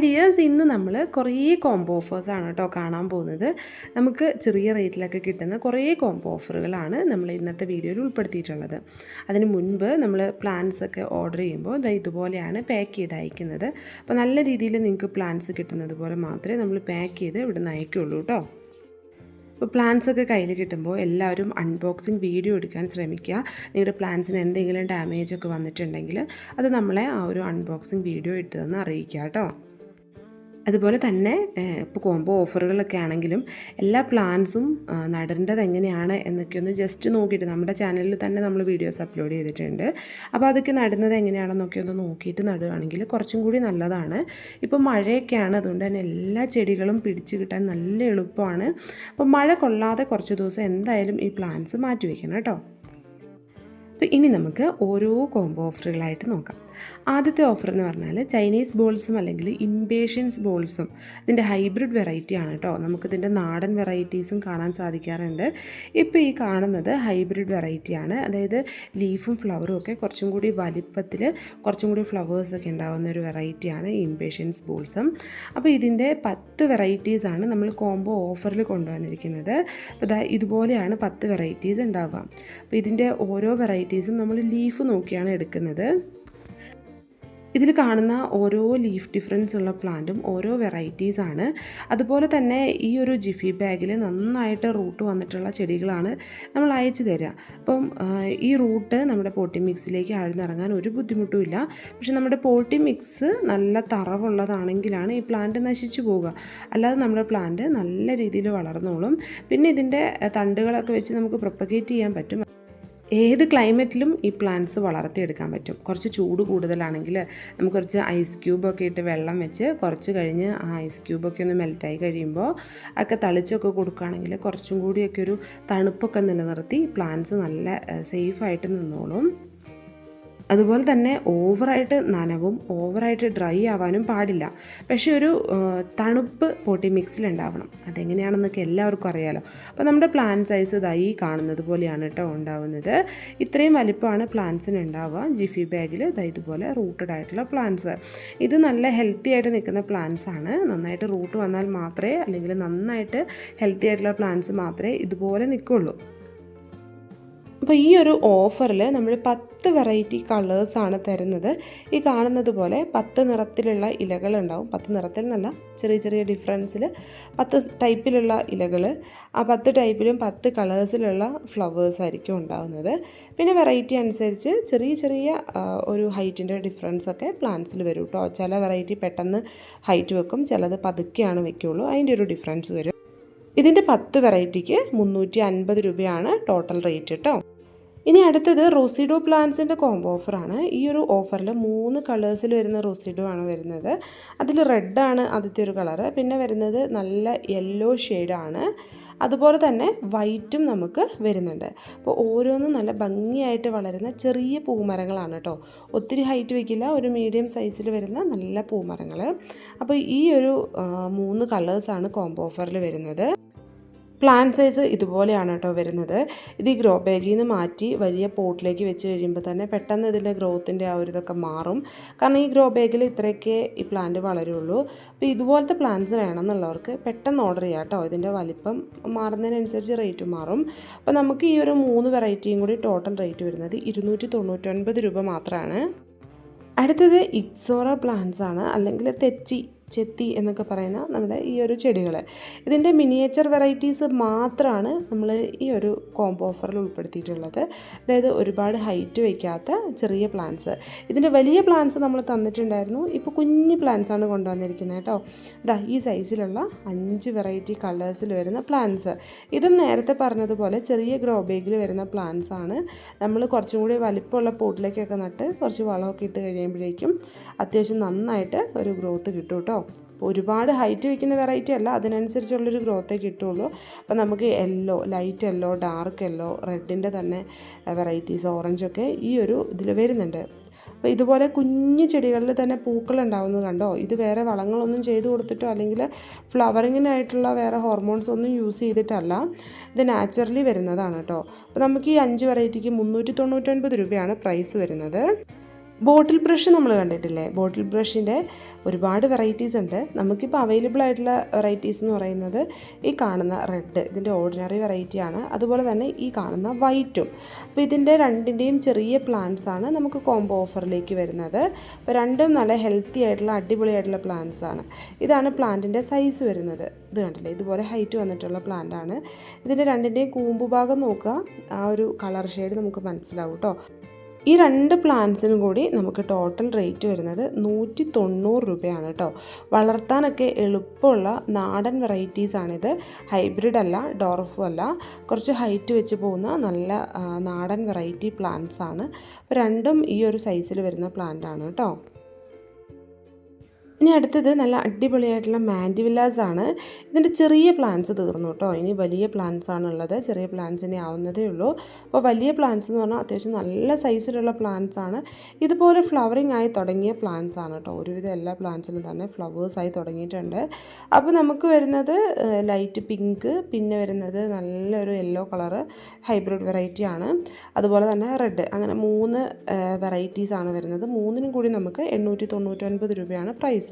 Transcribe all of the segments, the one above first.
Hi dears ഇന്ന് നമ്മൾ കുറേ കോംബോ ഓഫേഴ്സാണ് കേട്ടോ കാണാൻ പോകുന്നത്. നമുക്ക് ചെറിയ റേറ്റിലൊക്കെ കിട്ടുന്ന കുറേ കോംബോ ഓഫറുകളാണ് നമ്മൾ ഇന്നത്തെ വീഡിയോയിൽ ഉൾപ്പെടുത്തിയിട്ടുള്ളത്. അതിന് മുൻപ് നമ്മൾ പ്ലാൻസ് ഒക്കെ ഓർഡർ ചെയ്യുമ്പോൾ ദാ ഇതുപോലെയാണ് പാക്ക് ചെയ്ത് അയക്കുന്നത്. അപ്പോൾ നല്ല രീതിയിൽ നിങ്ങൾക്ക് പ്ലാൻസ് കിട്ടുന്നത് പോലെ മാത്രമേ നമ്മൾ പാക്ക് ചെയ്ത് ഇവിടെ നിന്ന് അയക്കുള്ളൂ കേട്ടോ ഇപ്പോൾ പ്ലാൻസ് ഒക്കെ കയ്യിൽ കിട്ടുമ്പോൾ എല്ലാവരും അൺബോക്സിങ് വീഡിയോ എടുക്കാൻ ശ്രമിക്കുക. നിങ്ങളുടെ പ്ലാൻസിന് എന്തെങ്കിലും ഡാമേജ് ഒക്കെ വന്നിട്ടുണ്ടെങ്കിൽ അത് നമ്മളെ ആ ഒരു അൺബോക്സിങ് വീഡിയോ ഇട്ടതെന്ന് അറിയിക്കുക കേട്ടോ അതുപോലെ തന്നെ ഇപ്പോൾ കോംബോ ഓഫറുകളൊക്കെ ആണെങ്കിലും എല്ലാ പ്ലാൻസും നടേണ്ടത് എങ്ങനെയാണ് എന്നൊക്കെ ഒന്ന് ജസ്റ്റ് നോക്കിയിട്ട് നമ്മുടെ ചാനലിൽ തന്നെ നമ്മൾ വീഡിയോസ് അപ്ലോഡ് ചെയ്തിട്ടുണ്ട്. അപ്പോൾ അതൊക്കെ നടുന്നത് എങ്ങനെയാണെന്നൊക്കെ ഒന്ന് നോക്കിയിട്ട് നടുകയാണെങ്കിൽ കുറച്ചും കൂടി നല്ലതാണ്. ഇപ്പോൾ മഴയൊക്കെയാണ് അതുകൊണ്ട് തന്നെ എല്ലാ ചെടികളും പിടിച്ച് കിട്ടാൻ നല്ല എളുപ്പമാണ്. അപ്പോൾ മഴ കൊള്ളാതെ കുറച്ച് ദിവസം എന്തായാലും ഈ പ്ലാൻസ് മാറ്റി വയ്ക്കണം കേട്ടോ. അപ്പോൾ ഇനി നമുക്ക് ഓരോ കോംബോ ഓഫറുകളായിട്ട് നോക്കാം. ആദ്യത്തെ ഓഫർ എന്ന് പറഞ്ഞാൽ ചൈനീസ് ബോൾസും അല്ലെങ്കിൽ ഇംപേഷ്യൻസ് ബോൾസും ഇതിന്റെ ഹൈബ്രിഡ് വെറൈറ്റി ആണ് കേട്ടോ. നമുക്കിതിന്റെ നാടൻ വെറൈറ്റീസും കാണാൻ സാധിക്കാറുണ്ട്. ഇപ്പോൾ ഈ കാണുന്നത് ഹൈബ്രിഡ് വെറൈറ്റിയാണ് അതായത് ലീഫും ഫ്ലവറും ഒക്കെ കുറച്ചും കൂടി വലിപ്പത്തിൽ കുറച്ചും കൂടി ഫ്ലവേഴ്സൊക്കെ ഉണ്ടാകുന്ന ഒരു വെറൈറ്റിയാണ് ഇംപേഷ്യൻസ് ബോൾസും അപ്പോൾ ഇതിന്റെ പത്ത് വെറൈറ്റീസാണ് നമ്മൾ കോംബോ ഓഫറിൽ കൊണ്ടുവന്നിരിക്കുന്നത്. അപ്പോൾ ഇതുപോലെയാണ് പത്ത് വെറൈറ്റീസ് ഉണ്ടാവുക. അപ്പോൾ ഇതിന്റെ ഓരോ വെറൈറ്റീസും നമ്മൾ ലീഫ് നോക്കിയാണ് എടുക്കുന്നത്. ഇതിൽ കാണുന്ന ഓരോ ലീഫ് ഡിഫറൻസ് ഉള്ള പ്ലാന്റും ഓരോ വെറൈറ്റീസ് ആണ്. അതുപോലെ തന്നെ ഈ ഒരു ജിഫി ബാഗിൽ നന്നായിട്ട് റൂട്ട് വന്നിട്ടുള്ള ചെടികളാണ് നമ്മൾ അയച്ചു തരിക അപ്പം ഈ റൂട്ട് നമ്മുടെ പോട്ടി മിക്സിലേക്ക് ആഴ്ന്നിറങ്ങാൻ ഒരു ബുദ്ധിമുട്ടുമില്ല പക്ഷെ നമ്മുടെ പോട്ടി മിക്സ് നല്ല തറവുള്ളതാണെങ്കിലാണ് ഈ പ്ലാന്റ് നശിച്ചു പോവുക. അല്ലാതെ നമ്മുടെ പ്ലാന്റ് നല്ല രീതിയിൽ വളർന്നോളും. പിന്നെ ഇതിന്റെ തണ്ടുകളൊക്കെ വെച്ച് നമുക്ക് പ്രൊപ്പഗേറ്റ് ചെയ്യാൻ പറ്റും. ഏത് ക്ലൈമറ്റിലും ഈ പ്ലാന്റ്സ് വളർത്തിയെടുക്കാൻ പറ്റും. കുറച്ച് ചൂട് കൂടുതലാണെങ്കിൽ നമുക്ക് കുറച്ച് ഐസ് ക്യൂബൊക്കെ ഇട്ട് വെള്ളം വെച്ച് കുറച്ച് കഴിഞ്ഞ് ആ ഐസ് ക്യൂബൊക്കെ ഒന്ന് മെൽറ്റായി കഴിയുമ്പോൾ ഒക്കെ തളിച്ചൊക്കെ കൊടുക്കുകയാണെങ്കിൽ കുറച്ചും കൂടിയൊക്കെ ഒരു തണുപ്പൊക്കെ നിലനിർത്തി പ്ലാന്റ്സ് നല്ല സേഫായിട്ട് നിന്നോളും. അതുപോലെ തന്നെ ഓവറായിട്ട് നനവും ഓവറായിട്ട് ഡ്രൈ ആവാനും പാടില്ല. പക്ഷേ ഒരു തണുപ്പ് പൊട്ടി മിക്സിൽ ഉണ്ടാവണം അതെങ്ങനെയാണെന്നൊക്കെ എല്ലാവർക്കും അറിയാലോ. അപ്പോൾ നമ്മുടെ പ്ലാൻ സൈസ് ഇതായി കാണുന്നത് പോലെയാണ് കേട്ടോ ഉണ്ടാവുന്നത്. ഇത്രയും വലിപ്പമാണ് പ്ലാന്റ്സിന് ഉണ്ടാവുക ജിഫി ബാഗിൽ ഇതാ ഇതുപോലെ റൂട്ടഡ് ആയിട്ടുള്ള പ്ലാന്റ്സ് ഇത് നല്ല ഹെൽത്തി ആയിട്ട് നിൽക്കുന്ന പ്ലാന്റ്സ് ആണ്. നന്നായിട്ട് റൂട്ട് വന്നാൽ മാത്രമേ അല്ലെങ്കിൽ നന്നായിട്ട് ഹെൽത്തി ആയിട്ടുള്ള പ്ലാന്റ്സ് മാത്രമേ ഇതുപോലെ നിൽക്കുള്ളൂ. അപ്പോൾ ഈ ഒരു ഓഫറിൽ നമ്മൾ പത്ത് വെറൈറ്റി കളേഴ്സാണ് തരുന്നത്. ഈ കാണുന്നത് പോലെ പത്ത് നിറത്തിലുള്ള ഇലകളുണ്ടാവും പത്ത് നിറത്തിൽ നല്ല ചെറിയ ചെറിയ ഡിഫറൻസിൽ പത്ത് ടൈപ്പിലുള്ള ഇലകൾ ആ പത്ത് ടൈപ്പിലും പത്ത് കളേഴ്സിലുള്ള ഫ്ലവേഴ്സ് ആയിരിക്കും ഉണ്ടാകുന്നത് പിന്നെ വെറൈറ്റി അനുസരിച്ച് ചെറിയ ചെറിയ ഒരു ഹൈറ്റിന്റെ ഡിഫറൻസ് ഒക്കെ പ്ലാന്റ്സിൽ വരും കേട്ടോ ചില വെറൈറ്റി പെട്ടെന്ന് ഹൈറ്റ് വെക്കും ചിലത് പതുക്കെയാണ് വെക്കുകയുള്ളൂ അതിന്റെ ഒരു ഡിഫറൻസ് വരും. ഇതിന്റെ പത്ത് വെറൈറ്റിക്ക് മുന്നൂറ്റി അൻപത് രൂപയാണ് ടോട്ടൽ റേറ്റ് കേട്ടോ ഇനി അടുത്തത് റോസിഡോ പ്ലാന്റ്സിന്റെ കോംബോ ഓഫറാണ്. ഈ ഒരു ഓഫറിൽ മൂന്ന് കളേഴ്സിൽ വരുന്ന റോസിഡോ ആണ് വരുന്നത്. അതിൽ റെഡാണ് ആദ്യത്തെ ഒരു കളറ്. പിന്നെ വരുന്നത് നല്ല യെല്ലോ ഷെയ്ഡാണ് അതുപോലെ തന്നെ വൈറ്റും നമുക്ക് വരുന്നുണ്ട്. അപ്പോൾ ഓരോന്നും നല്ല ഭംഗിയായിട്ട് വളരുന്ന ചെറിയ പൂമരങ്ങളാണ് കേട്ടോ ഒത്തിരി ഹൈറ്റ് വയ്ക്കില്ല ഒരു മീഡിയം സൈസിൽ വരുന്ന നല്ല പൂമരങ്ങൾ അപ്പോൾ ഈ ഒരു മൂന്ന് കളേഴ്സാണ് കോംബോ ഓഫറിൽ വരുന്നത്. പ്ലാൻ സൈസ് ഇതുപോലെയാണ് കേട്ടോ വരുന്നത്. ഇത് ഈ ഗ്രോ ബാഗിൽ നിന്ന് മാറ്റി വലിയ പോട്ടിലേക്ക് വെച്ച് കഴിയുമ്പോൾ തന്നെ പെട്ടെന്ന് ഇതിന്റെ ഗ്രോത്തിന്റെ ആ ഒരു ഇതൊക്കെ മാറും. കാരണം ഈ ഗ്രോ ബാഗിൽ ഇത്രയൊക്കെ ഈ പ്ലാന്റ് വളരുള്ളൂ. അപ്പോൾ ഇതുപോലത്തെ പ്ലാന്റ്സ് വേണമെന്നുള്ളവർക്ക് പെട്ടെന്ന് ഓർഡർ ചെയ്യാം കേട്ടോ. ഇതിന്റെ വലിപ്പം മാറുന്നതിനനുസരിച്ച് റേറ്റ് മാറും. അപ്പോൾ നമുക്ക് ഈ ഒരു മൂന്ന് വെറൈറ്റിയും കൂടി ടോട്ടൽ റേറ്റ് വരുന്നത് ഇരുന്നൂറ്റി തൊണ്ണൂറ്റൊൻപത് രൂപ മാത്രമാണ് അടുത്തത് ഇക്സോറ പ്ലാന്റ്സ് ആണ്. അല്ലെങ്കിൽ തെച്ചി ചെത്തി എന്നൊക്കെ പറയുന്ന നമ്മുടെ ഈ ഒരു ചെടികൾ. ഇതിന്റെ മിനിയേച്ചർ വെറൈറ്റീസ് മാത്രമാണ് നമ്മൾ ഈ ഒരു കോംബോ ഓഫറിൽ ഉൾപ്പെടുത്തിയിട്ടുള്ളത്. അതായത് ഒരുപാട് ഹൈറ്റ് വയ്ക്കാത്ത ചെറിയ പ്ലാന്റ്സ് ഇതിന്റെ വലിയ പ്ലാന്റ്സ് നമ്മൾ തന്നിട്ടുണ്ടായിരുന്നു. ഇപ്പോൾ കുഞ്ഞ് പ്ലാന്റ്സ് ആണ് കൊണ്ടുവന്നിരിക്കുന്നത് കേട്ടോ. ഇതാ ഈ സൈസിലുള്ള അഞ്ച് വെറൈറ്റി കളേഴ്സിൽ വരുന്ന പ്ലാന്റ്സ് ഇതും നേരത്തെ പറഞ്ഞതുപോലെ ചെറിയ ഗ്രോ ബേഗിൽ വരുന്ന പ്ലാന്റ്സ് ആണ്. നമ്മൾ കുറച്ചും കൂടി വലിപ്പമുള്ള പോട്ടിലേക്കൊക്കെ നട്ട് കുറച്ച് വളമൊക്കെ ഇട്ട് കഴിയുമ്പോഴേക്കും അത്യാവശ്യം നന്നായിട്ട് ഒരു ഗ്രോത്ത് കിട്ടും കേട്ടോ. അപ്പോൾ ഒരുപാട് ഹൈറ്റ് വയ്ക്കുന്ന വെറൈറ്റി അല്ല അതിനനുസരിച്ചുള്ളൊരു ഗ്രോത്തേ കിട്ടുള്ളൂ. അപ്പോൾ നമുക്ക് yellow light yellow dark yellow റെഡിന്റെ തന്നെ വെറൈറ്റീസ് ഓറഞ്ചൊക്കെ ഈ ഒരു ഇതിൽ വരുന്നുണ്ട്. അപ്പോൾ ഇതുപോലെ കുഞ്ഞു ചെടികളിൽ തന്നെ പൂക്കൾ ഉണ്ടാവുന്നത് കണ്ടോ? ഇത് വേറെ വളങ്ങളൊന്നും ചെയ്തു കൊടുത്തിട്ടോ അല്ലെങ്കിൽ ഫ്ലവറിങ്ങിനായിട്ടുള്ള വേറെ ഹോർമോൺസ് ഒന്നും യൂസ് ചെയ്തിട്ടല്ല. ഇത് നാച്ചുറലി വരുന്നതാണ് കേട്ടോ. അപ്പോൾ നമുക്ക് ഈ അഞ്ച് വെറൈറ്റിക്ക് മുന്നൂറ്റി തൊണ്ണൂറ്റൊൻപത് രൂപയാണ് പ്രൈസ് വരുന്നത്. ബോട്ടിൽ ബ്രഷ് നമ്മൾ കണ്ടിട്ടില്ലേ? ബോട്ടിൽ ബ്രഷിന്റെ ഒരുപാട് വെറൈറ്റീസ് ഉണ്ട്. നമുക്കിപ്പോൾ അവൈലബിൾ ആയിട്ടുള്ള വെറൈറ്റീസ് എന്ന് പറയുന്നത് ഈ കാണുന്ന റെഡ് ഇതിന്റെ ഓർഡിനറി വെറൈറ്റിയാണ് അതുപോലെ തന്നെ ഈ കാണുന്ന വൈറ്റും അപ്പോൾ ഇതിന്റെ രണ്ടിന്റെയും ചെറിയ പ്ലാന്റ്സ് ആണ് നമുക്ക് കോംബോ ഓഫറിലേക്ക് വരുന്നത്. അപ്പോൾ രണ്ടും നല്ല ഹെൽത്തി ആയിട്ടുള്ള അടിപൊളിയായിട്ടുള്ള പ്ലാന്റ്സ് ആണ്. ഇതാണ് പ്ലാന്റിന്റെ സൈസ് വരുന്നത്. ഇത് കണ്ടില്ലേ? ഇതുപോലെ ഹൈറ്റ് വന്നിട്ടുള്ള പ്ലാന്റ് ആണ്. ഇതിന്റെ രണ്ടിന്റെയും കൂമ്പ് ഭാഗം നോക്കുക. ആ ഒരു കളർ ഷെയ്ഡ് നമുക്ക് മനസ്സിലാവും കേട്ടോ ഈ രണ്ട് പ്ലാന്റ്സിനും കൂടി നമുക്ക് ടോട്ടൽ റേറ്റ് വരുന്നത് നൂറ്റി തൊണ്ണൂറ് രൂപയാണ് കേട്ടോ. വളർത്താനൊക്കെ എളുപ്പമുള്ള നാടൻ വെറൈറ്റീസാണിത് ഹൈബ്രിഡ് അല്ല ഡോർഫും അല്ല. കുറച്ച് ഹൈറ്റ് വെച്ച് പോകുന്ന നല്ല നാടൻ വെറൈറ്റി പ്ലാന്റ്സ് ആണ്. അപ്പോൾ രണ്ടും ഈ ഒരു സൈസിൽ വരുന്ന പ്ലാന്റ് ആണ് കേട്ടോ. ഇനി അടുത്തത് നല്ല അടിപൊളിയായിട്ടുള്ള മാൻഡിവില്ലാസ് ആണ് ഇതിന്റെ ചെറിയ പ്ലാന്റ്സ് തീർന്നു കേട്ടോ. ഇനി വലിയ പ്ലാന്റ്സ് ആണുള്ളത് ചെറിയ പ്ലാന്റ്സ് ഇനി ആവുന്നതേ ഉള്ളൂ. അപ്പോൾ വലിയ പ്ലാന്റ്സ് എന്ന് പറഞ്ഞാൽ അത്യാവശ്യം നല്ല സൈസിലുള്ള പ്ലാന്റ്സ് ആണ് ഇതുപോലെ ഫ്ലവറിങ് ആയി തുടങ്ങിയ പ്ലാന്റ്സ് ആണ് കേട്ടോ. ഒരുവിധം എല്ലാ പ്ലാന്റ്സിലും തന്നെ ഫ്ലവേഴ്സ് ആയി തുടങ്ങിയിട്ടുണ്ട്. അപ്പോൾ നമുക്ക് വരുന്നത് ലൈറ്റ് പിങ്ക്. പിന്നെ വരുന്നത് നല്ലൊരു യെല്ലോ കളറ് ഹൈബ്രിഡ് വെറൈറ്റി ആണ് അതുപോലെ തന്നെ റെഡ്. അങ്ങനെ മൂന്ന് വെറൈറ്റീസ് ആണ് വരുന്നത്. മൂന്നിനും കൂടി നമുക്ക് എണ്ണൂറ്റി തൊണ്ണൂറ്റൊൻപത് രൂപയാണ് പ്രൈസ്.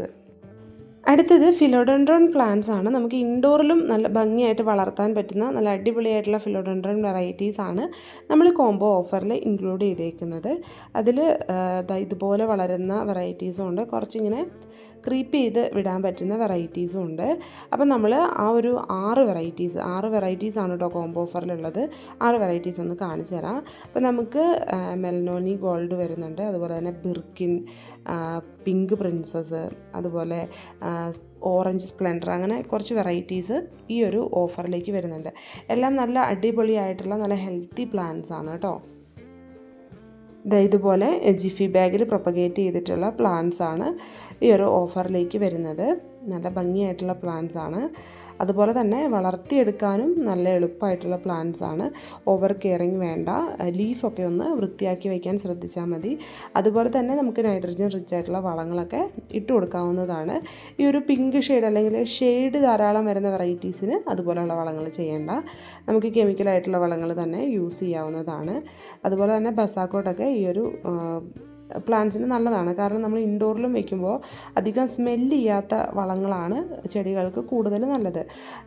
അടുത്തത് ഫിലോഡൻഡ്രോൺ പ്ലാന്റ്സ് ആണ്. നമുക്ക് ഇൻഡോറിലും നല്ല ഭംഗിയായിട്ട് വളർത്താൻ പറ്റുന്ന നല്ല അടിപൊളിയായിട്ടുള്ള ഫിലോഡൻഡ്രോൺ വെറൈറ്റീസ് ആണ് നമ്മൾ കോംബോ ഓഫറിൽ ഇൻക്ലൂഡ് ചെയ്തേക്കുന്നത്. അതിൽ ഇതുപോലെ വളരുന്ന വെറൈറ്റീസും ഉണ്ട്. കുറച്ചിങ്ങനെ ക്രീപ്പ് ചെയ്ത് വിടാൻ പറ്റുന്ന വെറൈറ്റീസും ഉണ്ട്. അപ്പം നമ്മൾ ആ ഒരു ആറ് വെറൈറ്റീസ് ആറ് വെറൈറ്റീസ് ആണ് കേട്ടോ കോംബോ ഓഫറിലുള്ളത് ആറ് വെറൈറ്റീസ് ഒന്ന് കാണിച്ചു തരാം. അപ്പം നമുക്ക് മെൽനോനി ഗോൾഡ് വരുന്നുണ്ട്. അതുപോലെ തന്നെ ബിർക്കിൻ പിങ്ക് പ്രിൻസസ് അതുപോലെ ഓറഞ്ച് സ്പ്ലെൻഡർ അങ്ങനെ കുറച്ച് വെറൈറ്റീസ് ഈ ഒരു ഓഫറിലേക്ക് വരുന്നുണ്ട്. എല്ലാം നല്ല അടിപൊളിയായിട്ടുള്ള നല്ല ഹെൽത്തി പ്ലാൻസ് ആണ് കേട്ടോ ഇതുപോലെ ജിഫി ബാഗിൽ പ്രൊപ്പഗേറ്റ് ചെയ്തിട്ടുള്ള പ്ലാന്റ്സ് ആണ് ഈ ഒരു ഓഫറിലേക്ക് വരുന്നത്. നല്ല ഭംഗിയായിട്ടുള്ള പ്ലാന്റ്സ് ആണ്. അതുപോലെ തന്നെ വളർത്തിയെടുക്കാനും നല്ല എളുപ്പമായിട്ടുള്ള പ്ലാന്റ്സ് ആണ്. ഓവർ കെയറിങ് വേണ്ട. ലീഫൊക്കെ ഒന്ന് വൃത്തിയാക്കി വയ്ക്കാൻ ശ്രദ്ധിച്ചാൽ മതി. അതുപോലെ തന്നെ നമുക്ക് നൈട്രജൻ റിച്ച് ആയിട്ടുള്ള വളങ്ങളൊക്കെ ഇട്ട് കൊടുക്കാവുന്നതാണ്. ഈ ഒരു പിങ്ക് ഷെയ്ഡ് അല്ലെങ്കിൽ ഷെയ്ഡ് ധാരാളം വരുന്ന വെറൈറ്റീസിന് അതുപോലെയുള്ള വളങ്ങൾ ചെയ്യേണ്ട. നമുക്ക് കെമിക്കലായിട്ടുള്ള വളങ്ങൾ തന്നെ യൂസ് ചെയ്യാവുന്നതാണ്. അതുപോലെ തന്നെ ബസാക്കോട്ടൊക്കെ ഈ ഒരു പ്ലാന്റ്സിന് നല്ലതാണ്. കാരണം നമ്മൾ ഇൻഡോറിലും വെക്കുമ്പോൾ അധികം സ്മെല്ല് ചെയ്യാത്ത വളങ്ങളാണ് ചെടികൾക്ക് കൂടുതൽ നല്ലത്.